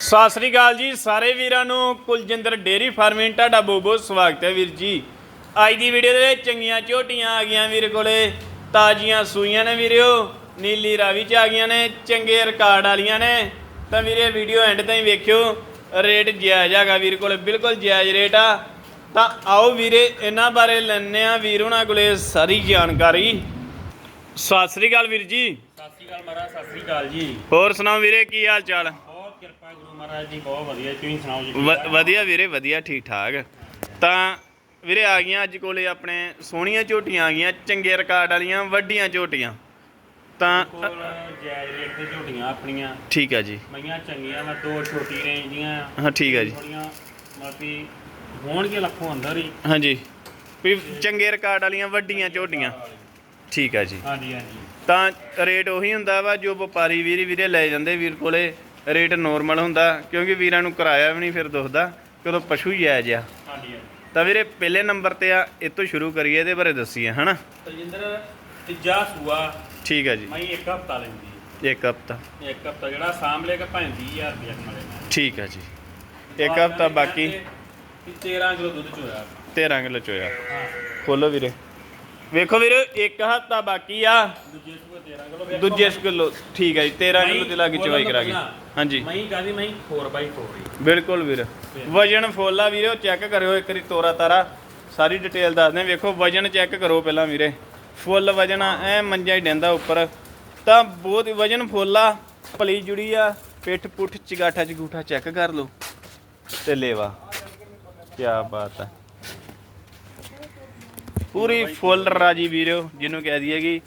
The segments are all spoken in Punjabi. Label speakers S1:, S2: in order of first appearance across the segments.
S1: ਸਤਿ ਸ੍ਰੀ ਅਕਾਲ ਜੀ ਸਾਰੇ ਵੀਰਾਂ ਨੂੰ। ਕੁਲਜਿੰਦਰ ਡੇਰੀ ਫਾਰਮਿੰਗ ਤੁਹਾਡਾ ਬਹੁਤ ਬਹੁਤ ਸਵਾਗਤ ਹੈ ਵੀਰ ਜੀ। ਅੱਜ ਦੀ ਵੀਡੀਓ ਦੇ ਵਿੱਚ ਚੰਗੀਆਂ ਝੋਟੀਆਂ ਆ ਗਈਆਂ ਵੀਰ ਕੋਲੇ। ਤਾਜ਼ੀਆਂ ਸੂਈਆਂ ਨੇ ਵੀਰਿਓ ਨੀਲੀ ਰਾਵੀ ਚ ਆ ਗਈਆਂ ਨੇ ਚੰਗੇ ਰਿਕਾਰਡ ਵਾਲੀਆਂ ਨੇ। ਤਾਂ ਵੀਰੇ ਵੀਡੀਓ ਐਂਡ ਤਾਈਂ ਵੇਖਿਓ ਰੇਟ ਜਾਇਜ਼ ਹੈਗਾ ਵੀਰ ਕੋਲੇ ਬਿਲਕੁਲ ਜਾਇਜ਼ ਰੇਟ ਆ। ਤਾਂ ਆਓ ਵੀਰੇ ਇਹਨਾਂ ਬਾਰੇ ਲੈਣੇ ਆ ਵੀਰ ਉਹਨਾਂ ਕੋਲੇ ਸਾਰੀ ਜਾਣਕਾਰੀ। ਸਤਿ ਸ੍ਰੀ ਅਕਾਲ ਵੀਰ ਜੀ।
S2: ਸਤਿ ਸ਼੍ਰੀ ਅਕਾਲ ਮਹਾਰਾਜ ਸਤਿ ਸ਼੍ਰੀ ਅਕਾਲ ਜੀ।
S1: ਹੋਰ ਸੁਣਾਓ ਵੀਰੇ ਕੀ ਹਾਲ ਚਾਲ
S2: ਕਿਰਪਾ ਗੁਰੂ ਮਹਾਰਾਜ ਦੀ ਬਹੁਤ ਵਧੀਆ ਤੁਸੀਂ ਸੁਣਾਓ ਜੀ
S1: ਵ- ਵਧੀਆ ਵੀਰੇ ਵਧੀਆ ਠੀਕ ਠਾਕ ਤਾਂ ਵੀਰੇ ਆ ਗਈਆਂ ਅੱਜ ਕੋਲੇ ਆਪਣੇ ਸੋਹਣੀਆਂ ਝੋਟੀਆਂ ਆ ਗਈਆਂ ਚੰਗੇ ਰਿਕਾਰਡ ਵਾਲੀਆਂ ਵੱਡੀਆਂ ਝੋਟੀਆਂ। ਤਾਂ
S2: ਕੋਲ ਜਾਇਜ਼ ਰੇਟ ਤੇ ਝੋਟੀਆਂ ਆਪਣੀਆਂ।
S1: ਠੀਕ ਹੈ ਜੀ।
S2: ਮਈਆਂ ਚੰਗੀਆਂ ਵਾ ਦੋ ਛੋਟੀ ਰੇਂਜ ਦੀਆਂ।
S1: ਹਾਂ ਠੀਕ ਹੈ ਜੀ।
S2: ਥੋੜੀਆਂ ਮਾਪੀ ਹੋਣਗੇ ਲੱਖੋਂ ਅੰਦਰ ਹੀ।
S1: ਹਾਂਜੀ। ਵੀ ਚੰਗੇ ਰਿਕਾਰਡ ਵਾਲੀਆਂ ਵੱਡੀਆਂ ਝੋਟੀਆਂ। ਠੀਕ ਹੈ ਜੀ।
S2: ਹਾਂਜੀ ਹਾਂਜੀ।
S1: ਤਾਂ ਰੇਟ ਉਹੀ ਹੁੰਦਾ ਵਾ ਜੋ ਵਪਾਰੀ ਵੀਰ ਵੀਰੇ ਲੈ ਜਾਂਦੇ ਵੀਰ ਕੋਲੇ ਰੇਟ ਨੋਰਮਲ ਹੁੰਦਾ ਕਿਉਂਕਿ ਵੀਰਾਂ ਨੂੰ ਕਿਰਾਇਆ ਵੀ ਨਹੀਂ ਫਿਰ ਦੁਖਦਾ ਕਦੋਂ ਪਸ਼ੂ ਹੀ ਆ ਜਿਆ।
S2: ਹਾਂਜੀ
S1: ਤਾਂ ਵੀਰੇ ਪਹਿਲੇ ਨੰਬਰ ਤੇ ਆ ਇਹ ਤੋਂ ਸ਼ੁਰੂ ਕਰੀਏ ਇਹਦੇ ਬਾਰੇ ਦੱਸੀਏ ਹਨਾ?
S2: ਤਜਿੰਦਰ ਤੀਜਾ ਸੂਆ।
S1: ਠੀਕ ਹੈ ਜੀ।
S2: ਮਈ ਇੱਕ ਹਫਤਾ ਲੈਂਦੀ
S1: ਇੱਕ ਹਫਤਾ।
S2: ਇੱਕ ਹਫਤਾ ਜਿਹੜਾ ਸਾਂਭ ਲੇਗਾ ਭਾਵੇਂ 20000 ਰੁਪਏ ਕਮਲੇ
S1: ਠੀਕ ਹੈ ਜੀ। ਇੱਕ ਹਫਤਾ ਬਾਕੀ।
S2: 13 ਕਿਲੋ ਦੁੱਧ ਚੋਇਆ।
S1: 13 ਕਿਲੋ ਚੋਇਆ।
S2: ਹਾਂ।
S1: ਖੋਲੋ ਵੀਰੇ। ਵੇਖੋ ਵੀਰੇ ਇੱਕ ਹਫਤਾ ਬਾਕੀ ਆ।
S2: ਦੂਜੇ ਸੂਏ 13 ਕਿਲੋ
S1: ਠੀਕ ਹੈ ਜੀ 13 ਕਿਲੋ ਤੇ ਲਾਗੇ ਚਵਾਈ ਕਰਾ ਗਈ ਹਾਂਜੀ।
S2: ਮਈ ਕਾਦੀ ਮਈ 4x4 ਹੀ।
S1: ਬਿਲਕੁਲ ਵੀਰ। ਵਜਨ ਫੋਲਾ ਵੀਰੇ ਚੈੱਕ ਕਰਿਓ ਇੱਕ ਵਾਰੀ ਤੋਰਾ ਤਾਰਾ। ਸਾਰੀ ਡਿਟੇਲ ਦੱਸਦੇ ਵੇਖੋ ਵਜਨ ਚੈੱਕ ਕਰੋ ਪਹਿਲਾਂ ਵੀਰੇ। ਫੁੱਲ ਵਜਨ ਐ ਮੰਜਾ ਹੀ ਡੈਂਦਾ ਉੱਪਰ। ਤਾਂ ਬਹੁਤ ਵਜਨ ਫੁੱਲਾ ਭਲੀ ਜੁੜੀ ਆ ਪਿੱਠ ਪੁੱਠ ਚਗਾਠਾ ਚਗੂਠਾ ਚੈੱਕ ਕਰ ਲਓ। ਤੇ ਲੇਵਾ। ਕੀ ਬਾਤ ਹੈ ਪੂਰੀ ਫੁੱਲ ਰਾਜੀ ਵੀਰੋ ਜਿਹਨੂੰ ਕਹਿ ਦਈਏਗੀ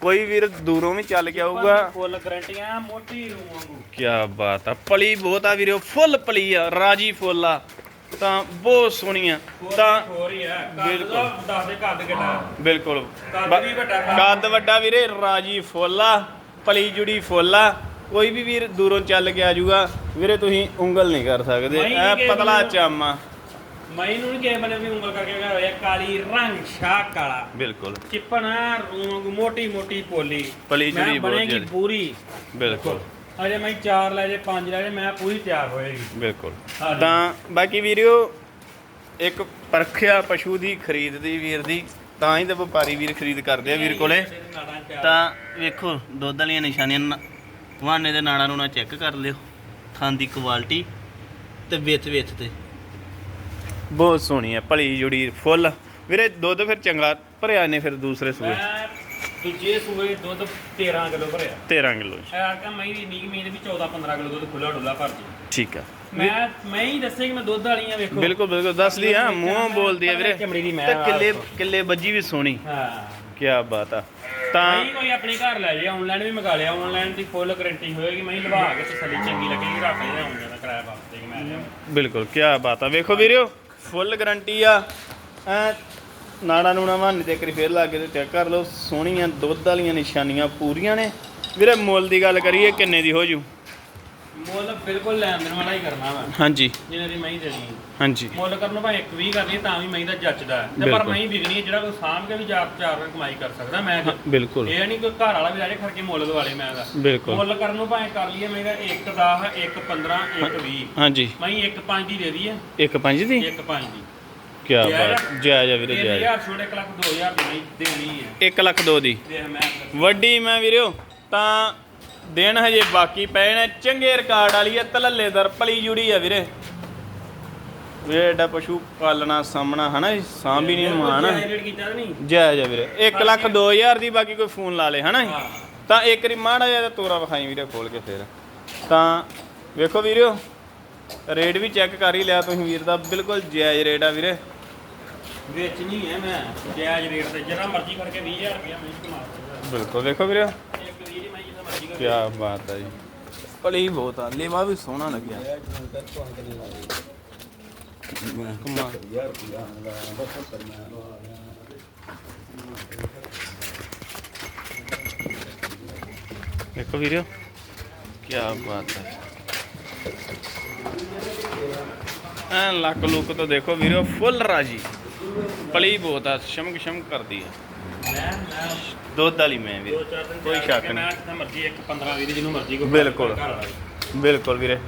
S1: ਕੋਈ ਵੀਰ ਦੂਰੋਂ ਵੀ ਚੱਲ ਕੇ ਆਊਗਾ।
S2: ਫੁੱਲ ਗਰੰਟੀਆਂ ਮੋਟੀ ਵਾਂਗੂ।
S1: ਕੀ ਬਾਤ ਆ ਪਲੀ ਬਹੁਤ ਆ ਵੀਰੋ ਫੁੱਲ ਪਲੀ ਆ ਰਾਜੀ ਫੁੱਲ ਆ। ਤਾਂ ਬਹੁਤ ਸੋਹਣੀ ਆ। ਤਾਂ
S2: ਹੈ
S1: ਬਿਲਕੁਲ।
S2: ਬਿਲਕੁਲ ਦੱਸ ਦੇ ਕੱਦ
S1: ਬਿਲਕੁਲ।
S2: ਕੱਦ ਵੱਡਾ
S1: ਵੀਰੇ ਰਾਜੀ ਫੁੱਲ ਆ ਪਲੀ ਜੁੜੀ ਫੁੱਲ ਆ। ਕੋਈ ਵੀ ਵੀਰ ਦੂਰੋਂ ਚੱਲ ਕੇ ਆ ਜਾਊਗਾ ਵੀਰੇ ਤੁਸੀਂ ਉਂਗਲ ਨਹੀਂ ਕਰ ਸਕਦੇ
S2: ਕਿ
S1: ਪਤਲਾ
S2: ਮੈਨੂੰ-
S1: ਚਾਮਾ
S2: ਮਈ ਨੂੰ ਕਿਸੇ ਬਨੇ ਵੀ ਉਂਗਲ ਕਰਕੇ ਗਿਆ ਹੋਇਆ ਕਾਲੀ ਰੰਗ ਸ਼ਾਹ ਕਾਲਾ।
S1: ਬਿਲਕੁਲ।
S2: ਚਿੱਪਣਾ ਰੂਮ ਮੋਟੀ ਮੋਟੀ ਪੋਲੀ
S1: ਪਲੀ
S2: ਮੈਂ
S1: ਬਹੁਤ
S2: ਬਣੇਗੀ
S1: ਜ਼ਿਆਦੀ।
S2: ਪੂਰੀ।
S1: ਬਿਲਕੁਲ।
S2: ਅਜੇ ਮੈਂ 4 ਲੈ ਜੇ 5 ਲੈ ਜੇ ਮੈਂ ਪੂਰੀ ਤਿਆਰ ਹੋਏਗੀ।
S1: ਬਿਲਕੁਲ।
S2: ਹਾਂਜੀ।
S1: ਤਾਂ ਬਾਕੀ ਵੀਰਿਓ ਇੱਕ ਪਰਖਿਆ ਪਸ਼ੂ ਦੀ ਖਰੀਦ ਦੀ ਵੀਰ ਦੀ ਤਾਂ ਹੀ ਤਾਂ ਵਪਾਰੀ ਵੀਰ ਖਰੀਦ ਕਰਦੇ ਆ ਵੀਰ ਕੋਲੇ। ਤਾਂ ਵੇਖੋ ਦੁੱਧ ਵਾਲੀਆਂ ਨਿਸ਼ਾਨੀਆਂ ਨਾ- ਵਾਨੇ ਦੇ ਨਾੜਾਂ ਨੂੰ ਨਾ ਚੈੱਕ ਕਰ ਲਿਓ। ਥਾਂ ਦੀ ਕੁਆਲਿਟੀ ਤੇ ਵਿੱਥ ਵਿੱਥ ਤੇ। ਬਹੁਤ ਸੋਹਣੀ ਹੈ ਭਲੀ ਜੁੜੀ ਫੁੱਲ। ਵੀਰੇ ਦੁੱਧ ਫਿਰ ਚੰਗਾ ਭਰਿਆ ਨੇ ਫਿਰ ਦੂਸਰੇ ਸੂਏ?
S2: ਮੈਂ ਦੂਜੇ ਸੂਏ ਦੁੱਧ 13 ਕਿਲੋ ਭਰਿਆ।
S1: 13 ਕਿਲੋ
S2: ਐਰ ਕਾ ਮੈਂ ਦੀ ਨੀਕ ਮੀਨ ਵੀ 14 15 ਕਿਲੋ ਦੁੱਧ ਖੁੱਲਾ ਡੁੱਲਾ ਭਰ ਜੀ
S1: ਠੀਕ ਆ।
S2: ਮੈਂ ਮੈਂ ਹੀ ਦੱਸਿਆ ਕਿ ਮੈਂ ਦੁੱਧ ਵਾਲੀਆਂ ਵੇਖੋ।
S1: ਬਿਲਕੁਲ ਬਿਲਕੁਲ ਦੱਸਦੀ ਆ ਮੂੰਹੋਂ ਬੋਲਦੀ ਆ ਵੀਰੇ।
S2: ਚਮੜੀ ਦੀ ਮੈਂ
S1: ਤੇ ਕਿੱਲੇ ਕਿੱਲੇ ਬੱਜੀ ਵੀ ਸੋਹਣੀ।
S2: ਹਾਂ।
S1: ਕੀ ਬਾਤ ਆ। ਤਾਂ
S2: ਨਹੀਂ ਕੋਈ ਆਪਣੇ ਘਰ ਲੈ ਜੇ ਆਨਲਾਈਨ ਵੀ ਮੰਗਾ ਲਿਆ। ਆਨਲਾਈਨ ਦੀ ਫੁੱਲ ਗਾਰੰਟੀ ਹੋਏਗੀ ਮੈਂ ਹੀ ਲਵਾ ਕੇ ਤਸੱਲੀ ਚੰਗੀ ਲੱਗੇਗੀ ਰੱਖ ਲਿਆ ਹੁਣ ਜ਼ਿਆਦਾ ਕਿਰਾਇਆ ਵਾਪਸ ਦੇ ਕੇ ਮੈਂ।
S1: ਬਿਲਕੁਲ ਕੀ ਬਾਤ ਆ। ਵੇਖੋ ਵੀਰਿਓ ਫੁੱਲ ਗਾਰੰਟੀ ਆ। ਐ ਨਾੜਾ ਨੂਣਾ ਵਾਹਨ ਤੇ ਇੱਕ ਫੇਰ ਲਾ ਕੇ ਤੇ ਚੈੱਕ ਕਰ ਲਓ। ਸੋਹਣੀਆਂ ਦੁੱਧ ਵਾਲੀਆਂ ਨਿਸ਼ਾਨੀਆਂ ਪੂਰੀਆਂ ਨੇ। ਵੀਰੇ ਮੁੱਲ ਦੀ ਗੱਲ ਕਰੀਏ, ਕਿੰਨੇ ਦੀ ਹੋ ਜੂ?
S2: ਮੁੱਲ ਬਿਲਕੁਲ ਲੈਣ ਦੇਣ ਵਾਲਾ ਹੀ ਕਰਨਾ ਵਾ।
S1: ਹਾਂਜੀ।
S2: ਜਿਹਨੇ ਦੀ ਮੈਂ ਹੀ। ਦੇਣੀ
S1: ਹਾਂਜੀ।
S2: ਮੁੱਲ ਕਰਨ ਭਾਵੇਂ ਇੱਕ ਵੀ ਕਰਨੀ ਤਾਂ ਵੀ ਮੈਂ ਦਾ ਜੱਜਦਾ ਹੈ। ਤੇ ਪਰ
S1: ਬਿਲਕੁਲ।
S2: ਮੈਂ ਹੀ ਵਿਕਣੀ ਹੈ, ਜਿਹੜਾ ਕੋਈ ਸਾਂਭ ਕੇ ਵੀ ਚਾਰ ਚਾਰ ਰੁਪਏ ਕਮਾਈ ਕਰ ਸਕਦਾ ਮੈਂ ਤਾਂ।
S1: ਬਿਲਕੁਲ।
S2: ਇਹ ਨਹੀਂ ਕੋਈ ਘਰ ਵਾਲਾ ਵੀ ਆ ਜੇ ਖਰਕੇ ਮੁੱਲ ਦਵਾਲੇ ਮੈਂ ਦਾ।
S1: ਬਿਲਕੁਲ।
S2: ਮੁੱਲ ਕਰਨ ਨੂੰ ਭਾਵੇਂ ਕਰ ਲਈਏ ਮੈਂ 1 10 1 15 1 20
S1: ਹਾਂਜੀ।
S2: ਮੈਂ 1 5 ਦੀ ਦੇ ਦਈਏ।
S1: ਇੱਕ ਪੰਜ ਦੀ?
S2: 1 5 ਦੀ।
S1: ਕੀ ਬਾਤ। ਜਾਇਜ਼ ਆ ਵੀਰੇ ਜਾਇਜ਼
S2: 3000 ਛੋੜ 1 ਲੱਖ 2000 ਦੀ ਨਹੀਂ ਦੇਣੀ ਹੈ।
S1: 1 ਲੱਖ ਦੋ ਦੀ।
S2: ਦੇਖ ਮੈਂ
S1: ਵੱਡੀ ਮੈਂ ਵੀਰਿਓ ਤਾਂ ਦਿਨ ਹਜੇ ਬਾਕੀ ਪਏ ਨੇ। ਚੰਗੇ ਰਿਕਾਰਡ ਵਾਲੀ ਆ ਤਲੱਲੇ ਦਰ ਪਲੀ ਜੁੜੀ ਆ ਵੀਰੇ। ਵੀਰੇ ਐਡਾ ਪਸ਼ੂ ਪਾਲਣਾ ਸਾਹਮਣਾ ਹਨਾ ਜੀ, ਸਾਂਭ ਹੀ ਨਹੀਂ
S2: ਨਹੀਂ।
S1: ਜੈ ਜੈ ਵੀਰੇ। 1 ਲੱਖ 2000 ਦੀ ਬਾਕੀ ਕੋਈ ਫੋਨ ਲਾ ਲੇ ਹਨਾ ਜੀ?
S2: ਹਾਂ।
S1: ਤਾਂ ਇੱਕ ਰੀ ਮਾੜਾ ਜਿਹਾ ਤਾਂ ਤੋਰਾ ਵਿਖਾਈ ਵੀਰੇ ਖੋਲ ਕੇ ਫੇਰ। ਤਾਂ ਵੇਖੋ ਵੀਰਿਓ ਰੇਟ ਵੀ ਚੈੱਕ ਕਰ ਹੀ ਲਿਆ ਤੁਸੀਂ ਵੀਰ ਦਾ। ਬਿਲਕੁਲ ਜਾਇਜ਼ ਰੇਟ ਆ ਵੀਰੇ।
S2: ਵੇਚਣੀ ਹੈ ਮੈਂ। ਜਾਇਜ਼ ਰੇਟ ਤੇ ਜਿਹੜਾ ਮਰਜ਼ੀ ਕਰਕੇ 20000 ਰੁਪਏ ਮੈਂ
S1: ਬਿਲਕੁਲ ਵੇਖੋ ਵੀਰੇ
S2: ਇੱਕ ਵੀਹ ਦੀ ਮੈਂ ਜਿੱਦਾਂ ਮਰਜ਼ੀ ਕਰਕੇ
S1: ਕੀ ਬਾਤ ਹੈ ਜੀ। ਭਲੀ ਬਹੁਤ ਆ ਲੇਵਾ ਵੀ ਸੋਹਣਾ ਲੱਗਿਆ। ਕਮਾਲ ਦੇਖੋ ਵੀਰੋ ਕੀ ਬਾਤ ਹੈ। ਐ ਲੱਕ ਲੁੱਕ ਤੋਂ ਦੇਖੋ ਵੀਰੋ ਫੁੱਲ ਰਾਜੀ। ਪਲੀ ਬਹੁਤ ਆ ਸ਼ਮਕ ਸ਼ਮਕ ਕਰਦੀ ਹੈ
S2: ਮੈਂ ਮੈਂ
S1: ਦੁੱਧ ਵਾਲੀ ਮੈਂ ਵੀਰ
S2: ਦੋ
S1: ਕੋਈ ਸ਼ੱਕ ਨਹੀਂ।
S2: ਮਰਜ਼ੀ ਇੱਕ 15 20 ਜਿਹਨੂੰ ਮਰਜ਼ੀ ਕੋਈ
S1: ਬਿਲਕੁਲ। ਬਿਲਕੁਲ ਵੀਰੇ।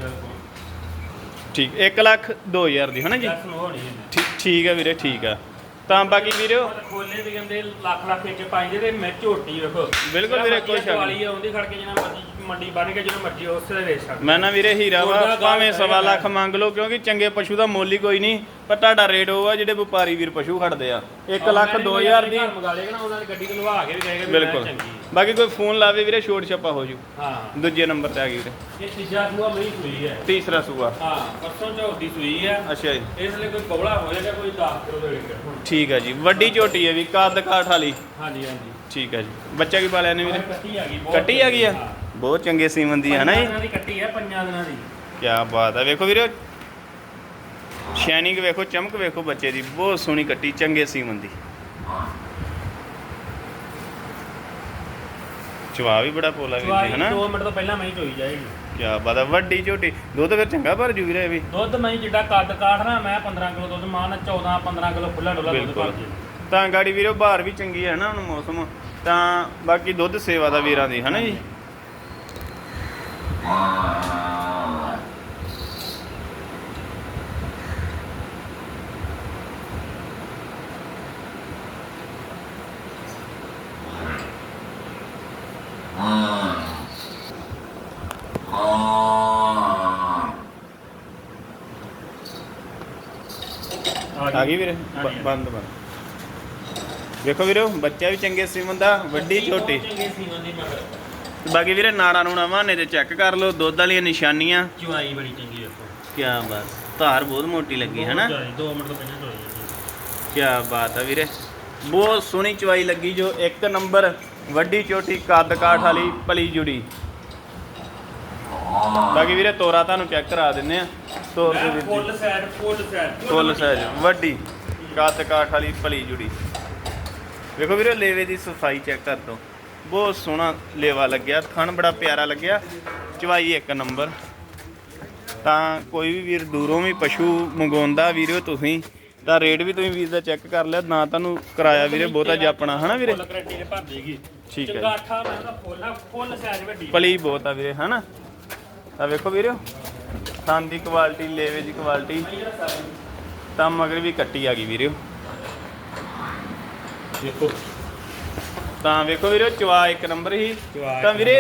S1: ਠੀਕ 1 ਲੱਖ 2000 ਦੀ ਹਨਾ ਜੀ?
S2: ਨੂੰ ਹੈ।
S1: ਠੀਕ ਠੀਕ ਹੈ ਵੀਰੇ ਠੀਕ ਆ। ਤਾਂ ਬਾਕੀ ਵੀਰੋ
S2: ਖੋਲੇ ਵੀ ਕਹਿੰਦੇ ਲੱਖ ਲੱਖ ਵਿੱਚ ਪਾਈਦੇ ਤੇ ਮੈਂ ਝੋਟੀ ਵੇਖੋ।
S1: ਬਿਲਕੁਲ ਵੀਰੇ, ਕੋਈ ਸ਼ੱਕ ਨਹੀਂ।
S2: ਵਾਲੀ ਆਉਂਦੀ ਖੜ ਕੇ ਜਿਹਨਾਂ ਮਰਜ਼ੀ ਮੰਡੀ ਬਣ ਕੇ ਜਿਹਨਾਂ ਮਰਜ਼ੀ ਉਸੇ ਦੇ ਵੇਚ ਸਕਦਾ
S1: ਮੈਂ ਨਾ ਵੀਰੇ ਹੀਰਾ ਵਾ
S2: ਉਹਦਾ
S1: ਭਾਵੇਂ ਸਵਾ
S2: ਹੈਗਾ।
S1: ਲੱਖ ਮੰਗ ਲਓ ਕਿਉਂਕਿ ਚੰਗੇ ਪਸ਼ੂ ਦਾ ਮੁੱਲ ਹੀ ਕੋਈ ਨਹੀਂ ਪਰ ਤੁਹਾਡਾ ਰੇਟ ਉਹ ਆ ਜਿਹੜੇ ਵਪਾਰੀ ਵੀਰ ਪਸ਼ੂ ਖੜਦੇ ਆ। 1 ਲੱਖ 2000 ਦੀ
S2: ਮੰਗਾ ਲੇਗਾ ਨਾ ਉਹਨਾਂ ਦੀ ਗੱਡੀ ਤੋਂ ਲਵਾ ਕੇ ਵੀ ਕਹੇਗਾ ਵੀ
S1: ਬਿਲਕੁਲ। ਬਾਕੀ ਕੋਈ ਫੋਨ ਲਾਵੇ ਵੀਰੇ ਛੋਟ ਛੱਪਾ ਹੋ ਜੂ।
S2: ਹਾਂ।
S1: ਦੂਜੇ ਨੰਬਰ ਤੇ ਆ ਗਈ ਵੀਰੇ।
S2: ਇਹ ਤੀਜਾ ਸੂਆ ਮਈ ਸੂਈ ਹੈ।
S1: ਤੀਸਰਾ ਸੂਆ।
S2: ਹਾਂ ਪਰਸੋਂ ਚੌਥੀ ਸੂਈ ਹੈ।
S1: ਅੱਛਾ ਜੀ।
S2: ਇਸ ਲਈ ਕੋਈ ਬਵਲਾ ਹੋਏਗਾ ਕੋਈ 10 ਕਿਲੋ ਦੇ ਵਿੱਚ?
S1: ਠੀਕ ਹੈ ਜੀ ਵੱਡੀ ਝੋਟੀ ਹੈ ਵੀ ਕੱਦ ਕਾਠ ਵਾਲੀ।
S2: ਹਾਂਜੀ ਹਾਂਜੀ।
S1: ਠੀਕ ਹੈ ਜੀ। ਬੱਚਾ ਕੀ ਪਾਲਿਆ ਨੇ ਵੀਰੇ?
S2: ਕੱਟੀ ਆ ਗਈ ਬਹੁਤ
S1: ਕੱਟੀ ਆ ਗਈ ਆ?
S2: ਹਾਂ।
S1: ਬਹੁਤ ਚੰਗੇ ਸੀਮਨ ਦੀ ਹੈ ਨਾ ਜੀ?
S2: ਦਿਨਾਂ ਦੀ ਕੱਟੀ ਹੈ ਪੰਜਾਂ ਦਿਨਾਂ ਦੀ।
S1: ਕੀ ਬਾਤ ਹੈ ਵੇਖੋ ਵੀਰੇ ਸ਼ਾਈਨਿੰਗ ਵੇਖੋ ਚਮਕ ਵੇਖੋ ਬੱਚੇ ਦੀ ਬਹੁਤ ਸੋਹਣੀ ਕੱਟੀ ਚੰਗੇ ਸੀਮਨ ਦੀ। ਚਵਾ ਵੀ ਬੜਾ ਪੋਲਾ ਵੀ
S2: ਚਵਾਈ
S1: ਹੈ ਨਾ
S2: 2 ਮਿੰਟ ਤੋਂ ਪਹਿਲਾਂ ਮੈਂ ਚੋਈ ਜਾਏਗੀ।
S1: ਕੀ ਬਾਤ ਹੈ ਵੱਡੀ ਝੋਟੀ। ਦੁੱਧ ਫਿਰ ਚੰਗਾ ਭਰ ਜੂ ਵੀਰੇ ਇਹ ਵੀ।
S2: ਦੁੱਧ ਮੈਂ ਜਿੱਡਾ ਕੱਦ ਕਾਟਣਾ ਮੈਂ 15 ਕਿਲੋ ਦੁੱਧ ਮਾਨ 14 15 ਕਿਲੋ ਖੁੱਲਾ ਡੋਲਾ ਦੁੱਧ ਭਰ ਜੇ
S1: ਤਾਂ ਗਾੜੀ ਵੀਰੇ ਬਾਹਰ ਵੀ ਚੰਗੀ ਹੈ ਨਾ ਹੁਣ ਮੌਸਮ। ਤਾਂ ਬਾਕੀ ਦੁੱਧ ਸੇਵਾ ਦਾ ਵੀਰਾਂ ਦੀ ਹੈ ਨਾ ਜੀ? ਆ ਗਈ ਵੀਰੇ। ਬੰਦ ਬੰਦ। ਵੇਖੋ ਵੀਰੇ ਬੱਚਾ ਵੀ ਚੰਗੇ ਸੀਮਨ ਦਾ ਵੱਡੀ ਛੋਟੀ।
S2: ਚੰਗੇ ਸੀਮਨ ਦੀ ਮਗਰ
S1: ਬਾਕੀ ਵੀਰੇ ਨਾੜਾ ਨੂਣਾ ਵਾਹਨੇ ਤੇ ਚੈੱਕ ਕਰ ਲਓ ਦੁੱਧ ਵਾਲੀਆਂ ਨਿਸ਼ਾਨੀਆਂ।
S2: ਚਵਾਈ ਬੜੀ ਚੰਗੀ ਵੇਖੋ
S1: ਕੀ ਬਾਤ ਧਾਰ ਬਹੁਤ ਮੋਟੀ ਲੱਗੀ ਹੈ ਨਾ
S2: 2 ਮਿੰਟ ਤੋਂ ਪਹਿਲਾਂ ਚੋਈ ਜਾਂਦੀ
S1: ਕੀ ਬਾਤ ਹੈ ਵੀਰੇ। ਬਹੁਤ ਸੋਹਣੀ ਚਵਾਈ ਲੱਗੀ ਜੋ ਇੱਕ ਨੰਬਰ ਵੱਡੀ ਚੋਟੀ ਕੱਦ ਕਾਠ ਵਾਲੀ ਭਲੀ ਜੁੜੀ। ਬਾਕੀ ਵੀਰੇ ਤੋਰਾ ਤੁਹਾਨੂੰ ਚੈੱਕ ਕਰਾ ਦਿੰਨੇ ਆ। ਤੋਰ ਦੇ ਵਿੱਚ
S2: full side full side
S1: full size ਵੱਡੀ। ਕੱਦ ਕਾਠ ਵਾਲੀ ਭਲੀ ਜੁੜੀ। ਵੇਖੋ ਵੀਰੇ ਲੇਵੇ ਦੀ ਸਫ਼ਾਈ ਚੈੱਕ ਕਰ ਦੋ ਬਹੁਤ ਸੋਹਣਾ ਲੇਵਾ ਲੱਗਿਆ ਥਣ ਬੜਾ ਪਿਆਰਾ ਲੱਗਿਆ ਚਵਾਈ ਇੱਕ ਨੰਬਰ। ਤਾਂ ਕੋਈ ਵੀ ਵੀਰ ਦੂਰੋਂ ਵੀ ਪਸ਼ੂ ਮੰਗਵਾਉਂਦਾ ਵੀਰੋ ਤੁਸੀਂ ਤਾਂ ਰੇਟ ਵੀ ਤੁਸੀਂ ਵੀਰ ਦਾ ਚੈੱਕ ਕਰ ਲਿਆ ਨਾ ਤੁਹਾਨੂੰ ਕਿਰਾਇਆ ਵੀਰੇ ਬਹੁਤਾ ਜਾਪਣਾ ਹਨਾ ਵੀਰੇ?
S2: ਫੁੱਲ ਕਰੰਟੀ ਦੇ ਭਰ ਦੇਗੀ।
S1: ਠੀਕ ਹੈ।
S2: ਚੰਗਾ ਅੱਠਾ ਮੈਂ ਤਾਂ ਫੁੱਲ ਆ, ਫੁੱਲ ਸਾਈਜ਼ ਵੱਡੀ।
S1: ਪਲੀ ਬਹੁਤ ਆ ਵੀਰੇ ਹਨਾ? ਤਾਂ ਵੇਖੋ ਵੀਰੇ ਥਣ ਦੀ ਕੁਆਲਿਟੀ ਲੇਵੇ ਦੀ ਕੁਆਲਿਟੀ ਤਾਂ ਮਗਰ ਵੀ ਕੱਟੀ ਆ ਗਈ ਵੀਰੇ।
S2: ਦੇਖੋ
S1: ਤਾਂ ਵੇਖੋ ਵੀਰੇ ਚਵਾ ਇੱਕ ਨੰਬਰ ਹੀ।
S2: ਚਵਾ
S1: ਤਾਂ ਵੀਰੇ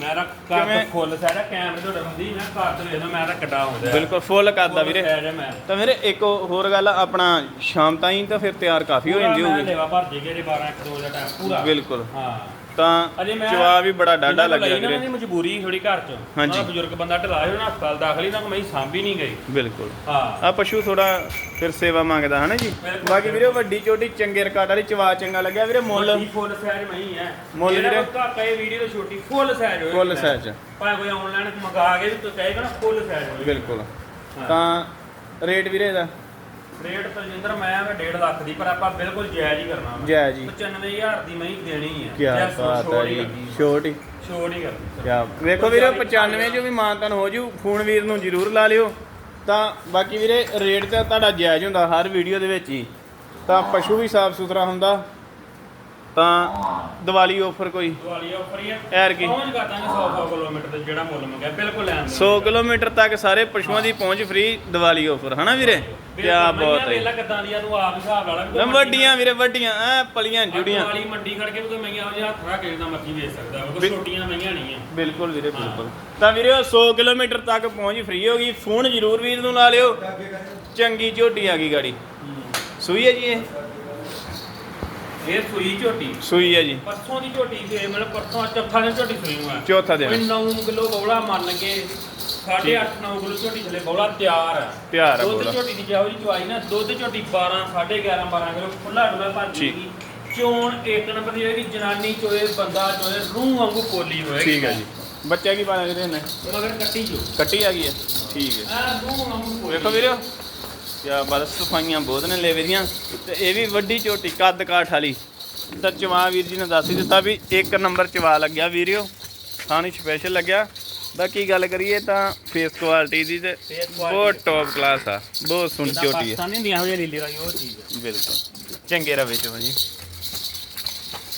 S2: ਮੈਂ
S1: ਕਿਵੇਂ?
S2: ਕਰ ਫੁੱਲ ਸਾਈਡ ਕੈਮਰੇ ਤੋਂ ਡਰਦੀ ਮੈਂ ਘਰ ਤੋਂ ਵੇਖਦਾ ਮੈਂ ਤਾਂ ਕੱਡਾ ਆਉਂਦਾ
S1: ਬਿਲਕੁਲ ਫੁੱਲ ਕਰਦਾ ਵੀਰੇ। ਤਾਂ ਵੀਰੇ ਇੱਕ ਹੋਰ ਗੱਲ ਆਪਣਾ ਸ਼ਾਮ ਤਾਈਂ ਤਾਂ ਫਿਰ ਤਿਆਰ ਕਾਫੀ ਹੋ ਜਾਂਦੀ ਹੋਊਗੀ।
S2: ਲੈਵਾ ਭਰ ਜਿਹੜੇ 12 1 2 ਦਾ ਟਾਈਮ ਪੂਰਾ।
S1: ਬਿਲਕੁਲ।
S2: ਹਾਂ।
S1: ਤਾਂ
S2: ਅਜੇ ਮੈਂ
S1: ਚਵਾ ਵੀ ਬੜਾ ਡਾਢਾ
S2: ਇਹਨਾਂ
S1: ਲੱਗਿਆ ਵੀਰੇ।
S2: ਉਹਦੀ ਮਜਬੂਰੀ ਥੋੜੀ ਘਰ ਚ।
S1: ਹਾਂਜੀ।
S2: ਉਹਦਾ ਬਜ਼ੁਰਗ ਬੰਦਾ ਢਲਾ ਹੋਇਆ ਨਾ ਹਸਪਤਾਲ ਦਾਖਲ ਹੀ ਨਾ ਮੈਂ ਸਾਂਭੀ ਨਹੀਂ ਗਈ।
S1: ਬਿਲਕੁਲ।
S2: ਹਾਂ।
S1: ਆ ਪਸ਼ੂ ਥੋੜਾ ਫਿਰ ਸੇਵਾ ਮੰਗਦਾ ਹਨਾ ਜੀ?
S2: ਬਿਲਕੁਲ।
S1: ਬਾਕੀ ਵੀਰੇ ਵੱਡੀ ਚੋਟੀ ਚੰਗੇ ਰਿਕਾਰਡ ਵਾਲੀ ਚਵਾ ਚੰਗਾ ਲੱਗਿਆ ਵੀਰੇ ਮੁੱਲ?
S2: ਫੁੱਲ ਸਾਈਜ਼ ਨਹੀਂ ਹੈ
S1: ਮੁੱਲ
S2: ਜਿਹੜਾ
S1: ਵੀਰੇ?
S2: ਘੱਟ ਇਹ ਵੀਡੀਓ ਤੋਂ ਛੋਟੀ ਫੁੱਲ ਸਾਈਜ਼ ਹੋਏ
S1: ਫੁੱਲ ਸਾਈਜ਼
S2: ਭਾਵੇਂ ਕੋਈ ਆਨਲਾਈਨ ਮੰਗਾ ਕੇ ਵੀ ਤੂੰ ਕਹੇਗਾ ਨਾ ਫੁੱਲ ਸਾਈਜ਼ ਹੋਏ
S1: ਬਿਲਕੁਲ।
S2: ਹਾਂ।
S1: ਤਾਂ ਰੇਟ ਵੀਰੇ ਦਾ
S2: ਰੇਟ ਤਲਜਿੰਦਰ ਮੈਂ ਮੈਂ 1.5 ਲੱਖ ਦੀ ਪਰ ਆਪਾਂ ਬਿਲਕੁਲ ਜਾਇਜ਼ ਹੀ ਕਰਨਾ ਵਾ।
S1: ਜੈ ਜੀ
S2: 95000 ਦੀ ਮੈਂ ਹੀ ਦੇਣੀ ਹੈ
S1: ਕੀ ਬਾਤ ਹੈ ਜੀ। ਛੋਟੀ
S2: ਛੋੜ ਹੀ। ਕਰਨੀ।
S1: ਕਿਆ ਵੇਖੋ ਵੀਰੇ 95 ਚੋਂ ਵੀ ਮਾਨਤਨ ਹੋ ਜੂ। ਫੋਨ ਵੀਰ ਨੂੰ ਜ਼ਰੂਰ ਲਾ ਲਿਓ। ਤਾਂ ਬਾਕੀ ਵੀਰੇ ਰੇਟ ਤਾਂ ਤੁਹਾਡਾ ਜਾਇਜ਼ ਹੁੰਦਾ ਹਰ ਵੀਡੀਓ ਦੇ ਵਿੱਚ ਹੀ। ਤਾਂ ਪਸ਼ੂ ਵੀ ਸਾਫ਼ ਸੁਥਰਾ ਹੁੰਦਾ। ਤਾਂ ਦੀਵਾਲੀ ਆਫਰ ਕੋਈ?
S2: ਦਿਵਾਲੀ ਆਫਰ ਹੀ ਹੈ
S1: ਐਰ ਕੀ?
S2: ਪਹੁੰਚ ਕਰ ਦਾਂਗੇ 100 100 ਕਿਲੋਮੀਟਰ ਤੇ ਜਿਹੜਾ ਮੁੱਲ ਮੰਗਿਆ ਬਿਲਕੁਲ ਲੈਣ
S1: 100 ਕਿਲੋਮੀਟਰ ਤੱਕ ਸਾਰੇ ਪਸ਼ੂਆਂ ਦੀ ਪਹੁੰਚ ਫ੍ਰੀ ਦੀਵਾਲੀ ਆਫਰ ਹਨਾ ਵੀਰੇ? ਕੀ ਬਹੁਤ ਹੈ
S2: ਵੇਲਾ ਕਿਦਾਂ ਦੀਆਂ ਤੂੰ ਆਪ ਹਿਸਾਬ ਲਾ ਲੈ
S1: ਮੈਂ ਵੱਡੀਆਂ ਵੀਰੇ ਵੱਡੀਆਂ ਐ ਪਲੀਆਂ ਜੁੜੀਆਂ।
S2: ਵਾਲੀ ਮੰਡੀ ਖੜ ਕੇ ਵੀ ਕੋਈ ਮਈਆਂ ਉਹ ਹੱਥ ਰੱਖ ਕੇ ਜਿੱਦਾਂ ਮਰਜ਼ੀ ਵੇਚ ਸਕਦਾ ਕੋਈ
S1: ਬਿਲ-
S2: ਛੋਟੀਆਂ ਮਈਆਂ ਨਹੀਂ ਆ।
S1: ਬਿਲਕੁਲ ਵੀਰੇ ਬਿਲਕੁਲ। ਤਾਂ ਵੀਰੇ ਉਹ 100 ਕਿਲੋਮੀਟਰ ਤੱਕ ਪਹੁੰਚ ਫ੍ਰੀ ਹੋ ਗਈ। ਫੋਨ ਜ਼ਰੂਰ ਵੀਰ ਨੂੰ ਲਾ ਲਿਓ। ਚੰਗੀ ਝੋਟੀ ਆ ਗਈ ਗਾੜੀ। ਸੂਈ ਹੈ ਜੀ ਇਹ?
S2: ਇਹ ਸੂਈ ਝੋਟੀ।
S1: ਸੂਈ ਹੈ ਜੀ।
S2: ਪਰਸੋਂ ਦੀ ਝੋਟੀ ਤੇ ਮਤਲਬ ਪਰਸੋਂ ਚੌਥਾ ਦਿਨ ਝੋਟੀ ਸੂਈ ਨੂੰ ਆ
S1: ਚੌਥਾ ਦਿਨ।
S2: 9 ਕਿਲੋ ਬੌਲਾ ਮੰਨ ਕੇ 8.5 9 ਕਿਲੋ ਝੋਟੀ ਥਲੇ ਬੌਲਾ ਤਿਆਰ ਆ।
S1: ਤਿਆਰ ਆ
S2: ਦੁੱਧ
S1: ਬੌਲਾ।
S2: ਝੋਟੀ ਦੀ ਜਿਹੋ ਜਿਹੀ ਚਵਾਈ ਨਾ ਦੁੱਧ ਝੋਟੀ 12 11.5 12 ਕਿਲੋ ਖੁੱਲਾ ਡੁੱਲਾ ਭਰ
S1: ਠੀਕ।
S2: ਜੂਗੀ। ਚੋਣ ਇੱਕ ਨੰਬਰ ਦੀ ਜਨਾਨੀ ਚੋਏ ਬੰਦਾ ਚੋਏ ਰੂਹ ਵਾਂਗੂ ਪੋਲੀ ਹੋਏਗੀ।
S1: ਠੀਕ ਹੈ ਜੀ। ਬੱਚਾ ਕੀ ਨੇ
S2: ਮਗਰ ਕੱਟੀ ਜੋ
S1: ਕੱਟੀ ਆ ਗਈ ਹੈ। ਠੀਕ ਹੈ।
S2: ਆ ਰੂਹ ਵਾਂਗੂ ਪੋਲੀ।
S1: ਵੇਖੋ ਵੀਰੇ। ਕਿਆ ਬਾਤ ਸਫਾਈਆਂ ਬਹੁਤ ਨੇ ਲੇਵੇ ਦੀਆਂ ਤੇ ਇਹ ਵੀ ਵੱਡੀ ਝੋਟੀ ਕੱਦ ਕਾਠ ਵਾਲੀ। ਤਾਂ ਚਵਾ ਵੀਰ ਜੀ ਨੇ ਦੱਸ ਹੀ ਦਿੱਤਾ ਵੀ ਇੱਕ ਨੰਬਰ ਚਵਾ ਲੱਗਿਆ ਵੀਰਿਓ ਥਾਣੀ ਸਪੈਸ਼ਲ ਲੱਗਿਆ। ਬਾਕੀ ਗੱਲ ਕਰੀਏ ਤਾਂ ਫੇਸ ਕੁਆਲਿਟੀ ਦੀ ਤੇ ਬਹੁਤ ਟੌਪ ਕਲਾਸ ਆ ਬਹੁਤ ਸੋਹਣੀ ਝੋਟੀ ਹੈ
S2: ਪਾਕਿਸਤਾਨੀ ਹੁੰਦੀਆਂ ਹੋ ਲੀਲੀ ਰਾਈ ਉਹ ਚੀਜ਼
S1: ਬਿਲਕੁਲ। ਚੰਗੇ ਰਵੇ ਚ ਜੀ।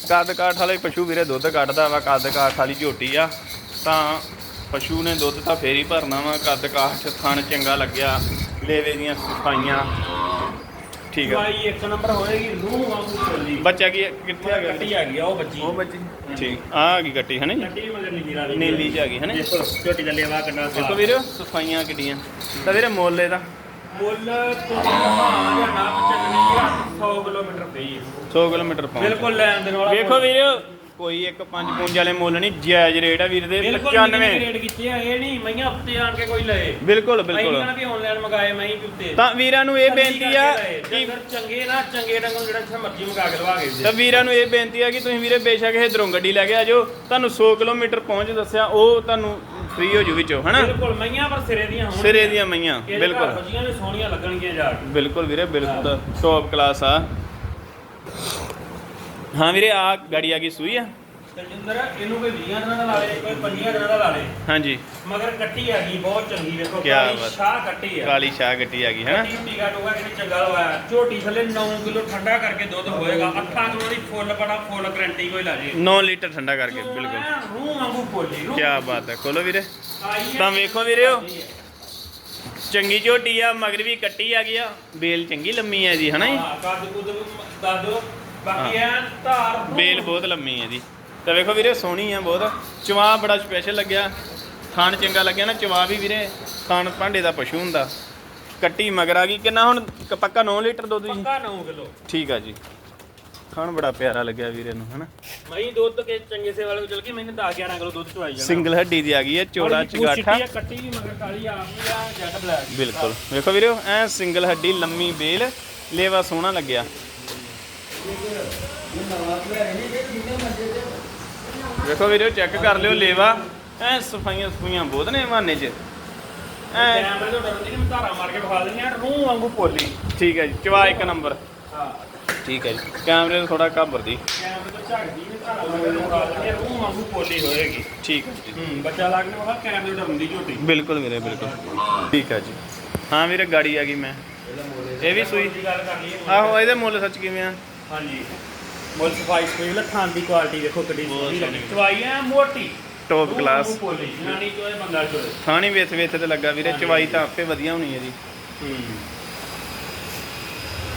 S1: ਕੱਦ ਕਾਠ ਵਾਲੇ ਪਸ਼ੂ ਵੀਰੇ ਦੁੱਧ ਕੱਢਦਾ ਵਾ ਕੱਦ ਕਾਠ ਵਾਲੀ ਝੋਟੀ ਆ। ਤਾਂ ਪਸ਼ੂ ਨੇ ਦੁੱਧ ਤਾਂ ਫੇਰ ਹੀ ਭਰਨਾ ਵਾ ਕੱਦ ਕਾਠ ਥਣ ਚੰਗਾ ਲੱਗਿਆ। ਲੇਵੇ ਦੀਆਂ ਸਫਾਈਆਂ। ਠੀਕ ਆ।
S2: ਦਵਾਈ ਇੱਕ ਨੰਬਰ ਹੋਏਗੀ ਰੂਹ ਵਾਂਗੂ ਚੱਲੀ
S1: ਬੱਚਾ ਕੀ ਕਿੱਥੇ ਆ ਗਿਆ?
S2: ਕੱਟੀ ਆ ਗਈ ਆ ਉਹ ਬੱਜੀ
S1: ਉਹ ਬੱਚੀ। ਠੀਕ। ਆ ਆ ਗਈ ਕੱਟੀ ਹੈ ਨਾ
S2: ਕੱਟੀ ਮਗਰ ਨੀਲੀ ਵਾਲੀ।
S1: ਨੀਲੀ ਚ ਆ ਗਈ ਹੈ ਨਾ?
S2: ਦੇਖੋ ਝੋਟੀ ਦਾ ਲੇਵਾ ਕਿੰਨਾ
S1: ਦੇਖੋ
S2: ਸਾਫ਼
S1: ਵੀਰੋ ਸਫਾਈਆਂ ਕਿੱਡੀਆਂ। ਤਾਂ ਵੀਰੇ ਮੁੱਲ ਇਹਦਾ।
S2: ਮੁੱਲ ਤੁਸੀਂ ਹਾਂ ਜਾਂ ਨਾ ਚੱਲਣੀ ਆ 100 ਕਿਲੋਮੀਟਰ ਪਈ
S1: 100 ਕਿਲੋਮੀਟਰ ਪਾਉਂਦਾ
S2: ਬਿਲਕੁਲ ਲੈਣ ਦੇਣ ਵਾਲਾ
S1: ਵੇਖੋ ਵੀਰੋ ਕੋਈ ਇੱਕ ਪੰਜ ਪੁੰਜ ਵਾਲੇ ਮੁੱਲ ਨਹੀਂ ਜਾਇਜ਼ ਰੇਟ ਆ ਵੀਰ ਦੇ
S2: ਬਿਲਕੁਲ
S1: 95
S2: ਰੇਟ ਕੀਤੇ ਆ ਇਹ ਨਹੀਂ ਮਈਆਂ ਹਫ਼ਤੇ ਆਣ ਕੇ ਕੋਈ ਲਏ।
S1: ਬਿਲਕੁਲ
S2: ਅਸੀਂ
S1: ਬਿਲਕੁਲ।
S2: ਕਹਿੰਦਾ ਵੀ ਆਨਲਾਈਨ ਮੰਗਾਏ ਮਈ ਜੁੱਤੇ।
S1: ਤਾਂ ਵੀਰਾਂ ਨੂੰ ਇਹ ਬੇਨਤੀ ਆ ਕਿ
S2: ਚੰਗੇ ਨਾ ਚੰਗੇ ਰੰਗੋਂ ਜਿਹੜਾ ਇੱਥੇ ਮਰਜ਼ੀ ਮੰਗਾ ਕੇ ਲਵਾ ਕੇ
S1: ਤਾਂ ਵੀਰਾਂ ਨੂੰ ਇਹ ਬੇਨਤੀ ਆ ਕਿ ਤੁਸੀਂ ਵੀਰੇ ਬੇਸ਼ੱਕ ਇਧਰੋਂ ਗੱਡੀ ਲੈ ਕੇ ਆ ਜਾਓ। ਤੁਹਾਨੂੰ 100 ਕਿਲੋਮੀਟਰ ਪਹੁੰਚ ਦੱਸਿਆ ਉਹ ਤੁਹਾਨੂੰ ਫ੍ਰੀ ਹੋ ਜੂ ਵਿੱਚੋਂ ਹਨਾ?
S2: ਬਿਲਕੁਲ ਮਈਆਂ ਪਰ ਸਿਰੇ ਦੀਆਂ ਹੋਣ
S1: ਸਿਰੇ ਦੀਆਂ ਮਈਆਂ ਬਿਲਕੁਲ।
S2: ਨੇ ਸੋਹਣੀਆਂ ਲੱਗਣਗੀਆਂ ਜਾ ਕੇ।
S1: ਬਿਲਕੁਲ ਵੀਰੇ ਬਿਲਕੁਲ ਟੌਪ ਕਲਾਸ ਆ। ਹਾਂ ਵੀਰੇ ਆ ਗਾੜੀ ਆ ਗਈ ਸੂਈ ਆ।
S2: ਤੇ ਜਿੰਦਰ ਇਹਨੂੰ ਕੋਈ 20 ਦਿਨਾਂ ਦਾ ਲਾ ਲੇ ਕੋਈ 25 ਦਿਨਾਂ ਦਾ ਲਾ ਲੇ।
S1: ਹਾਂਜੀ।
S2: ਮਗਰ ਕੱਟੀ ਆ ਗਈ ਬਹੁਤ ਚੰਗੀ ਵੇਖੋ
S1: ਕਿਆ
S2: ਕਾਲੀ
S1: ਬਾਤ।
S2: ਸ਼ਾਹ ਕੱਟੀ ਆ।
S1: ਕਾਲੀ ਸ਼ਾਹ ਗੱਟੀ ਆ ਗਈ ਹੈ
S2: ਕੱਟੀ ਟੀਕਾ ਟੋਗਾ ਕਿਤੇ ਚੰਗਾ ਲਵਾਇਆ ਝੋਟੀ ਥੱਲੇ 9 ਕਿਲੋ ਠੰਡਾ ਕਰਕੇ ਦੁੱਧ ਹੋਏਗਾ। 8 ਕਿਲੋ ਦੀ ਫੁੱਲ ਬੜਾ ਫੁੱਲ ਗਰੰਟੀ ਕੋਈ ਲਾ ਜੇ।
S1: 9 ਲੀਟਰ ਠੰਡਾ ਕਰਕੇ ਬਿਲਕੁਲ।
S2: ਰੂਹ ਵਾਂਗੂ ਫੋਲੀ ਰੂਹ।
S1: ਕੀ ਬਾਤ ਹੈ ਖੋਲੋ ਵੀਰੇ।
S2: ਆਈ ਆ
S1: ਤਾਂ ਵੇਖੋ ਵੀਰਿਓ। ਚੰਗੀ ਝੋਟੀ ਆ ਮਗਰ ਵੀ ਕੱਟੀ ਆ ਗਈ ਆ। ਬੇਲ ਚੰਗੀ ਲੰਮੀ ਹੈ ਜੀ ਹਨਾ ਜੀ?
S2: ਹਾਂ ਕੱਦ ਕੁਦ ਦੱਸ ਦਿਓ। ਬਾਕੀ ਐ ਧਾਰ
S1: ਬੇਲ ਬਹੁਤ ਲੰਮੀ ਹੈ ਜੀ। ਤਾਂ ਵੇਖੋ ਵੀਰੇ ਸੋਹਣੀ ਆ ਬਹੁਤ। ਚਵਾ ਬੜਾ ਸਪੈਸ਼ਲ ਲੱਗਿਆ। ਖਾਣ ਚੰਗਾ ਲੱਗਿਆ ਨਾ ਚਵਾ ਵੀ ਵੀਰੇ ਖਾਣ ਭਾਂਡੇ ਦਾ ਪਸ਼ੂ ਹੁੰਦਾ। ਕੱਟੀ ਮਗਰ ਆ ਗਈ। ਕਿੰਨਾ ਹੁਣ? ਪੱਕਾ 9 ਲੀਟਰ ਦੁੱਧ ਜੀ?
S2: ਪੱਕਾ 9 ਕਿਲੋ।
S1: ਠੀਕ ਆ ਜੀ। ਖਾਣ ਬੜਾ ਪਿਆਰਾ ਲੱਗਿਆ ਵੀਰੇ ਨੂੰ ਹਨਾ?
S2: ਮਈ ਦੁੱਧ ਕੇ ਚੰਗੇ ਸੇ ਵਾਲੇ ਚਲ ਕੇ ਮੈਨੂੰ 10 11 ਕਿਲੋ ਦੁੱਧ ਚਵਾਈ ਜਾਣਾ।
S1: ਸਿੰਗਲ ਹੱਡੀ ਦੀ ਆ ਗਈ ਹੈ ਚੋੜਾ ਚਗਾਠਾ।
S2: ਕੱਟੀ ਵੀ ਮਗਰ ਕਾਲੀ ਆ ਵੀ ਆ ਜੈਟ ਬਲੈਕ।
S1: ਬਿਲਕੁਲ। ਵੇਖੋ ਵੀਰੇ ਐ ਸਿੰਗਲ ਹੱਡੀ ਲੰਮੀ ਬੇਲ ਲੇਵਾ ਸੋਹਣਾ ਲੱਗਿਆ। ਵੇਖੋ ਵੀਰੇ ਚੈੱਕ ਕਰ ਲਿਓ ਲੇਵਾ। ਐ ਸਫਾਈਆਂ ਸਫਾਈਆਂ ਬਹੁਤ ਨੇ ਮਾਨੇ 'ਚ। ਐ
S2: ਕੈਮਰੇ ਤੋਂ ਡਰਦੀ ਨਹੀਂ ਮੈਂ ਧਾਰਾ ਮਾਰ ਕੇ ਵਿਖਾ ਦਿੰਦੀ ਆ ਰੂਹ ਵਾਂਗੂ ਪੋਲੀ।
S1: ਠੀਕ ਹੈ ਜੀ ਚਵਾ ਇੱਕ ਨੰਬਰ।
S2: ਹਾਂ।
S1: ਠੀਕ ਹੈ ਜੀ ਕੈਮਰੇ ਤੋਂ ਥੋੜਾ ਘਾਬਰਦੀ
S2: ਕੈਮਰੇ ਤੋਂ ਝਾਕਦੀ ਨਹੀਂ ਧਾਰਾ ਮਾਰ ਕੇ ਵਿਖਾ ਦਿੰਦੀ ਆ ਰੂਹ ਵਾਂਗੂ ਪੋਲੀ ਹੋਏਗੀ।
S1: ਠੀਕ ਹੈ ਜੀ।
S2: ਹੂੰ ਬੱਚਾ ਲੱਗ ਨੇ ਵਿਖਾ ਕੈਮਰੇ ਤੋਂ ਡਰਦੀ ਝੋਟੀ।
S1: ਬਿਲਕੁਲ ਵੀਰੇ ਬਿਲਕੁਲ। ਠੀਕ ਹੈ ਜੀ। ਹਾਂ ਵੀਰੇ ਗਾੜੀ ਆ ਗਈ ਮੈਂ। ਇਹ ਵੀ ਸੂਈ।
S2: ਦੀ
S1: ਆਹੋ ਇਹਦੇ ਮੁੱਲ ਸੱਚ ਕਿਵੇਂ ਆ?
S2: ਹਾਂਜੀ। ਮੁੱਲ ਸਫ਼ਾਈ ਸਪੀਲ ਲਖਾਂ ਦੀ ਕੁਆਲਿਟੀ ਦੇਖੋ ਕਿੱਡੀ
S1: ਬਹੁਤ
S2: ਸੋਹਣੀ ਲੱਗੀ।
S1: ਸੋਹਣੀ।
S2: ਚਵਾਈ ਐ ਮੋਟੀ?
S1: ਟੌਪ
S2: ਰੂਹ
S1: ਕਲਾਸ
S2: ਵਾਂਗੂ ਪੋਲੀ ਜਨਾਨੀ ਚੋਏ ਬੰਦਾ ਚੋਏ
S1: ਥਾਣੀ ਵੇਥ ਵੇਥ ਤੇ ਲੱਗਾ ਵੀਰੇ ਚਵਾਈ ਤਾਂ ਆਪੇ ਵਧੀਆ ਹੋਣੀ ਹੈ ਜੀ।
S2: ਹੂੰ।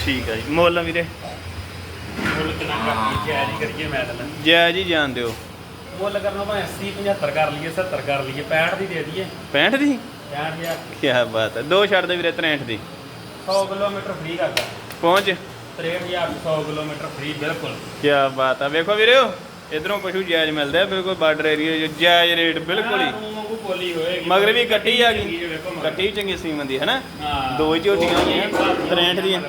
S1: ਠੀਕ ਹੈ ਜੀ। ਮੁੱਲ ਵੀਰੇ?
S2: ਮੁੱਲ ਕਿੰਨਾ ਕਰਦੀ ਜਾਇਜ਼ ਹੀ ਕਰੀਏ ਮੈਂ ਤਾਂ
S1: ਜੈ ਜੀ ਜਾਣ ਦਿਓ।
S2: ਮੁੱਲ ਕਰਨਾ ਭਾਵੇਂ 80 75 ਕਰ ਲਈਏ 70 ਕਰ ਲਈਏ 65 ਦੀ ਦੇ ਦਈਏ।
S1: 65 ਦੀ?
S2: 65000
S1: ਕੀ ਬਾਤ ਹੈ। ਦੋ ਛੱਡ ਦੇ ਵੀਰੇ 63 ਦੀ।
S2: 100 ਕਿਲੋਮੀਟਰ ਫ੍ਰੀ ਕਰਦਾ।
S1: ਪਹੁੰਚ।
S2: 63000 100 ਕਿਲੋਮੀਟਰ ਫ੍ਰੀ ਬਿਲਕੁਲ।
S1: ਕੀ ਬਾਤ ਹੈ ਵੇਖੋ ਵੀਰੇ ਇਧਰੋਂ ਪਸ਼ੂ ਜਾਇਜ਼ ਮਿਲਦੇ ਆ ਬਿਲਕੁਲ ਬਾਰਡਰ ਏਰੀਆ ਜਾਇਜ਼ ਰੇਟ ਬਿਲਕੁਲ ਹੀ।
S2: ਵਾਂਗੂ ਹੋਏਗੀ।
S1: ਮਗਰ ਵੀ ਕੱਟੀ ਆ ਗਈ।
S2: ਚੰਗੀ ਵੇਖੋ ਮਗਰ।
S1: ਕੱਟੀ ਚੰਗੀ ਸੀਮਨ ਦੀ ਹੈ ਨਾ
S2: ਹਾਂ
S1: ਦੋ ਹੀ ਝੋਟੀਆਂ ਹੋਈਆਂ, 63 ਦੀਆਂ।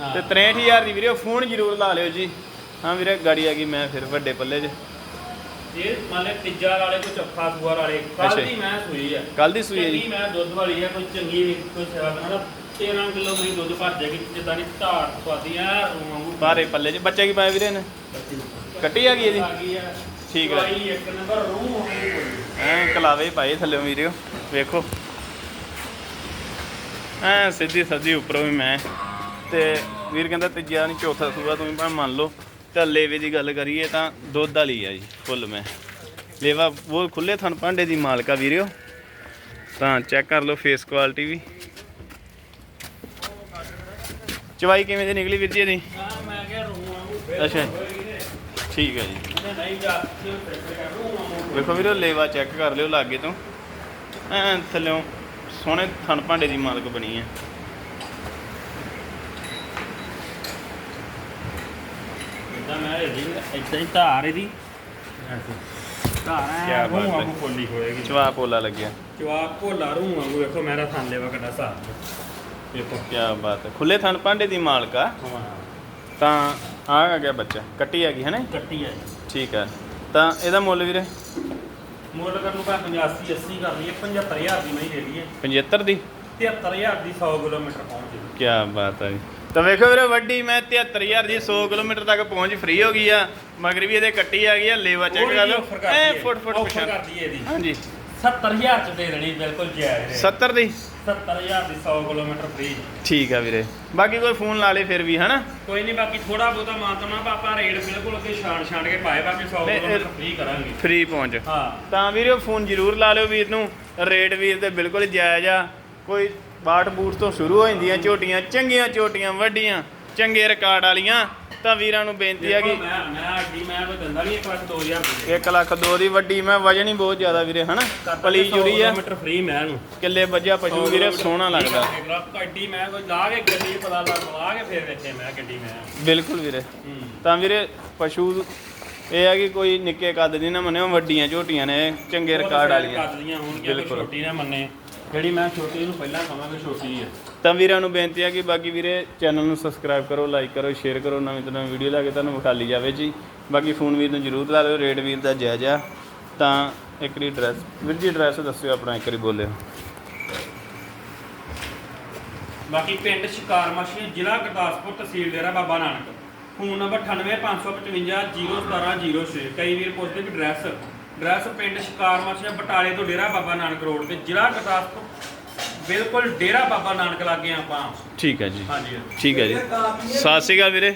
S2: ਹਾਂ।
S1: ਤੇ 63000 ਦੀ ਵੀਰੇ ਫੋਨ ਜ਼ਰੂਰ ਲਾ ਲਿਓ ਜੀ। ਹਾਂ ਵੀਰੇ ਗਾੜੀ ਆ ਗਈ ਮੈਂ ਫਿਰ ਵੱਡੇ ਪੱਲੇ 'ਚ।
S2: ਇਹ ਮੰਨ ਲੈ ਤੀਜਾ ਵਾਲੇ ਕੋਈ ਚੌਥਾ ਸੂਆ ਵਾਲੇ
S1: ਅੱਛਾ।
S2: ਕੱਲ
S1: ਜੀ।
S2: ਦੀ ਮੈਂ ਸੂਈ ਆ।
S1: ਕੱਲ ਦੀ ਸੂਈ ਹੈ
S2: ਚੰਗੀ
S1: ਜੀ।
S2: ਮੈਂ ਦੁੱਧ ਵਾਲੀ ਆ ਕੋਈ ਚੰਗੀ ਕੋਈ ਸੇਵਾ ਹਨਾ 13 ਕਿਲੋ ਮੈਂ ਦੁੱਧ ਭਰ ਜਾਏਗੀ ਜਿੱਦਾਂ ਦੀ ਧਾਰ ਪਾਦੀਆਂ ਰੂਹ ਵਾਂਗੂ
S1: ਬਾਰੇ ਪੱਲੇ 'ਚ। ਬੱਚੇ ਕੀ ਪਾਇਆ ਵੀਰੇ ਨੇ ਕੱਟੀ ਆ। ਗਈ ਇਹਦੀ?
S2: ਆ ਗਈ ਆ।
S1: ਠੀਕ ਹੈ।
S2: ਇੱਕ ਨੰਬਰ ਰੂਹ।
S1: ਐ ਕਲਾਵੇ ਪਾਏ ਥੱਲੇ ਵੀਡੀਓ ਵੇਖੋ। ਐ ਸਿੱਧੀ ਸੱਜੀ ਉੱਪਰੋਂ ਵੀ ਮੈਂ। ਤੇ ਵੀਰ ਕਹਿੰਦਾ ਤੀਜਾ ਨਹੀਂ ਚੌਥਾ ਸੂਆ ਤੁਸੀਂ ਭਾਵੇਂ ਮੰਨ ਲਓ। ਤਾਂ ਲੇਵੇ ਦੀ ਗੱਲ ਕਰੀਏ ਤਾਂ ਦੁੱਧ ਵਾਲੀ ਆ ਜੀ ਫੁੱਲ ਮੈਂ। ਲੇਵਾ ਉਹ ਖੁੱਲੇ ਥਣ ਭਾਂਡੇ ਦੀ ਮਾਲਕਾ ਵੀਰਿਓ ਤਾਂ ਚੈੱਕ ਕਰ ਲਓ ਫੇਸ ਕੁਆਲਿਟੀ ਵੀ। ਚਵਾਈ ਕਿਵੇਂ ਦੀ ਨਿਕਲੀ ਵੀਰ ਜੀ ਇਹਦੀ?
S2: ਹਾਂ ਮੈਂ ਕਿਹਾ ਰੂਹ
S1: ਅੱਛਾ। ਠੀਕ ਹੈ ਜੀ। ਵੇਖੋ ਵੀਰੋ ਲੇਵਾ ਚੈੱਕ ਕਰ ਲਿਓ ਲਾਗੇ ਤੋਂ। ਐ ਥੱਲਿਓਂ ਸੋਹਣੇ ਥਣ ਭਾਂਡੇ ਦੀ ਮਾਲਕ ਬਣੀ ਹੈ।
S2: ਇਦਾਂ ਮੈਂ ਇਦਾਂ ਹੀ ਧਾਰ ਇਹਦੀ। ਧਾਰ
S1: ਕਿਆ
S2: ਐ
S1: ਬਾਤ
S2: ਰੂਹ
S1: ਹੈ।
S2: ਵਾਂਗੂ ਪੋਲੀ ਹੋਏਗੀ।
S1: ਚਵਾ ਪੋਲਾ ਲੱਗਿਆ।
S2: ਜਵਾਬ ਭੋਲਾ ਰੂਹ ਵਾਂਗੂ ਵੇਖੋ ਮੇਰਾ ਥਾਂ ਲੈਵਾ ਕਿੱਡਾ ਸਾਹ ਵੇਖੋ
S1: ਕੀ ਬਾਤ ਹੈ। ਖੁੱਲੇ ਥਣ ਭਾਂਡੇ ਦੀ ਮਾਲਕ
S2: ਹਾਂ।
S1: ਤਾਂ ਆ ਆ ਗਿਆ ਬੱਚਾ। ਕੱਟੀ ਆ ਗਈ ਹੈ ਨਾ
S2: ਕੱਟੀ ਹੈ।
S1: ਠੀਕ ਹੈ। ਤਾਂ ਇਹਦਾ ਮੁੱਲ ਵੀਰੇ?
S2: ਮੁੱਲ ਕਰਨ ਨੂੰ ਭਾਵੇਂ 85 80 ਕਰ ਲਈਏ 75000 ਦੀ ਨਹੀਂ ਦੇ ਦਈਏ।
S1: 75 ਦੀ?
S2: 73000 ਦੀ 100 ਕਿਲੋਮੀਟਰ ਪਹੁੰਚ ਜੇਗੀ
S1: ਕੀ ਬਾਤ ਹੈ ਜੀ। ਤਾਂ ਵੇਖੋ ਵੀਰੇ ਵੱਡੀ ਮੈਂ 73000 ਦੀ 100 ਕਿਲੋਮੀਟਰ ਤੱਕ ਪਹੁੰਚ ਫ੍ਰੀ ਹੋ ਗਈ ਆ। ਮਗਰ ਵੀ ਇਹਦੇ ਕੱਟੀ ਆ ਗਈ ਆ ਲੇਵਾ ਚੈੱਕ ਕਰ ਲਓ ਐ ਫੁੱਟ ਫੁੱਟ
S2: ਪਛਾਣ
S1: ਪਛਾਣ
S2: ਕਰ ਦਈਏ ਇਹਦੀ।
S1: ਹਾਂਜੀ।
S2: 70000 ਚ ਦੇ ਦੇਣੀ ਬਿਲਕੁਲ ਜਾਇਜ਼ ਰੇਟ।
S1: 70 ਦੀ?
S2: 70000 ਦੀ 100 ਕਿਲੋਮੀਟਰ ਫ੍ਰੀ
S1: ਠੀਕ ਆ ਵੀਰੇ। ਬਾਕੀ ਕੋਈ ਫੋਨ ਲਾ ਲੇ ਫਿਰ ਵੀ ਹਨਾ?
S2: ਕੋਈ ਨਹੀਂ ਬਾਕੀ ਥੋੜਾ ਬਹੁਤਾ ਮਾਤਮਾ ਪਾਪਾ ਰੇਟ ਬਿਲਕੁਲ ਅੱਗੇ ਛਾਣ ਛਾਣ ਕੇ ਪਾਏ ਬਾਕੀ 100
S1: ਨਹੀਂ, ਇਹ-
S2: ਕਿਲੋਮੀਟਰ ਫ੍ਰੀ ਕਰਾਂਗੇ।
S1: ਫ੍ਰੀ ਪਹੁੰਚ।
S2: ਹਾਂ।
S1: ਤਾਂ ਵੀਰੇ ਫੋਨ ਜ਼ਰੂਰ ਲਾ ਲਿਓ ਵੀਰ ਨੂੰ। ਰੇਟ ਵੀਰ ਦੇ ਬਿਲਕੁਲ ਜਾਇਜ਼ ਆ। ਕੋਈ ਬਾਟ ਬੂਟ ਤੋਂ ਸ਼ੁਰੂ ਹੋ ਜਾਂਦੀਆਂ ਝੋਟੀਆਂ ਚੰਗੀਆਂ ਝੋਟੀਆਂ ਵੱਡੀਆਂ। ਚੰਗੇ ਰਿਕਾਰਡ ਵਾਲੀਆਂ ਤਾਂ ਵੀਰਾਂ ਨੂੰ ਬੇਨਤੀ
S2: ਦੇਖੋ,
S1: ਕਿ
S2: ਮੈਂ ਮੈਂ ਅੱਡੀ ਮੈਂ ਕੋਈ ਦਿੰਦਾ ਨਹੀਂ 1 ਲੱਖ 2000 ਰੁਪਏ।
S1: 1 ਲੱਖ ਦੋ ਦੀ ਵੱਡੀ ਮੈਂ ਵਜਨ ਹੀ ਬਹੁਤ ਜ਼ਿਆਦਾ ਵੀਰੇ ਹਨਾ? ਪਲੀ ਜੁੜੀ ਆ।
S2: ਕਿਲੋਮੀਟਰ ਫ੍ਰੀ ਮੈਂ ਨੂੰ।
S1: ਕਿੱਲੇ ਵੱਜਿਆ ਪਸ਼ੂ ਵੀਰੇ ਸੋਹਣਾ ਲੱਗਦਾ।
S2: ਗੱਡੀ ਮੈਂ ਕੋਈ ਲਾ ਕੇ ਗੱਡੀ ਪਤਾ ਲੱਗ ਲਾ ਕੇ ਫੇਰ ਵੇਖੇ ਮੈਂ ਗੱਡੀ ਮੈਂ।
S1: ਬਿਲਕੁਲ ਵੀਰੇ।
S2: ਹੂੰ।
S1: ਤਾਂ ਵੀਰੇ ਪਸ਼ੂ ਇਹ ਆ ਕਿ ਕੋਈ ਨਿੱਕੇ ਕੱਦ ਦੀ ਨਾ ਮੰਨਿਓ ਵੱਡੀਆਂ ਝੋਟੀਆਂ ਨੇ ਚੰਗੇ ਰਿਕਾਰਡ ਵਾਲੀਆਂ।
S2: ਹੋਣਗੀਆਂ
S1: ਬਿਲਕੁਲ।
S2: ਛੋਟੀ ਨਾ ਮੰਨੇ। ਜਿਹੜੀ ਮੈਂ ਛੋਟੀ ਨੂੰ ਪਹਿਲਾਂ ਕਹਾਂਗਾ ਛੋਟੀ ਹੈ
S1: ਤਾਂ ਵੀਰਾਂ ਨੂੰ ਬੇਨਤੀ ਆ ਕਿ ਬਾਕੀ ਵੀਰੇ ਚੈਨਲ ਨੂੰ ਸਬਸਕ੍ਰਾਈਬ ਕਰੋ ਲਾਈਕ ਕਰੋ ਸ਼ੇਅਰ ਕਰੋ ਨਵੀਂ ਤੋਂ ਨਵੀਂ ਵੀਡੀਓ ਲਾ ਕੇ ਤੁਹਾਨੂੰ ਵਿਖਾਲੀ ਜਾਵੇ ਜੀ। ਬਾਕੀ ਫੋਨ ਵੀਰ ਨੂੰ ਜ਼ਰੂਰ ਲਾ ਲਿਓ ਰੇਟ ਵੀਰ ਦਾ ਜਾਇਜ਼ ਆ। ਤਾਂ ਇੱਕ ਵਾਰੀ ਐਡਰੈਸ ਵੀਰ ਜੀ ਐਡਰੈਸ ਦੱਸਿਓ ਆਪਣਾ ਇੱਕ ਵਾਰੀ ਬੋਲਿਓ।
S2: ਬਾਕੀ ਪਿੰਡ ਸ਼ਿਕਾਰ ਮਛਲੀ ਜ਼ਿਲ੍ਹਾ ਗੁਰਦਾਸਪੁਰ ਤਹਿਸੀਲ ਡੇਰਾ ਬਾਬਾ ਨਾਨਕ। ਫੋਨ ਨੰਬਰ 9855517006 ਕਈ ਵੀਰ ਪੁੱਛਦੇ ਵੀ ਡਰੈਸ ਡਰੈਸ ਪਿੰਡ ਸ਼ਿਕਾਰ ਮਛਲੀ ਬਟਾਲੇ ਤੋਂ ਡੇਰਾ ਬਾਬਾ ਨਾਨਕ ਰੋਡ ਤੇ ਜ਼ਿਲ੍ਹਾ ਗੁਰਦਾਸਪੁਰ ਬਿਲਕੁਲ ਡੇਰਾ ਬਾਬਾ ਨਾਨਕ ਲਾਗੇ ਆਪਾਂ।
S1: ਠੀਕ ਹੈ ਜੀ।
S2: ਹਾਂਜੀ।
S1: ਠੀਕ ਹੈ ਜੀ। ਸਤਿ ਸ਼੍ਰੀ ਅਕਾਲ ਵੀਰੇ।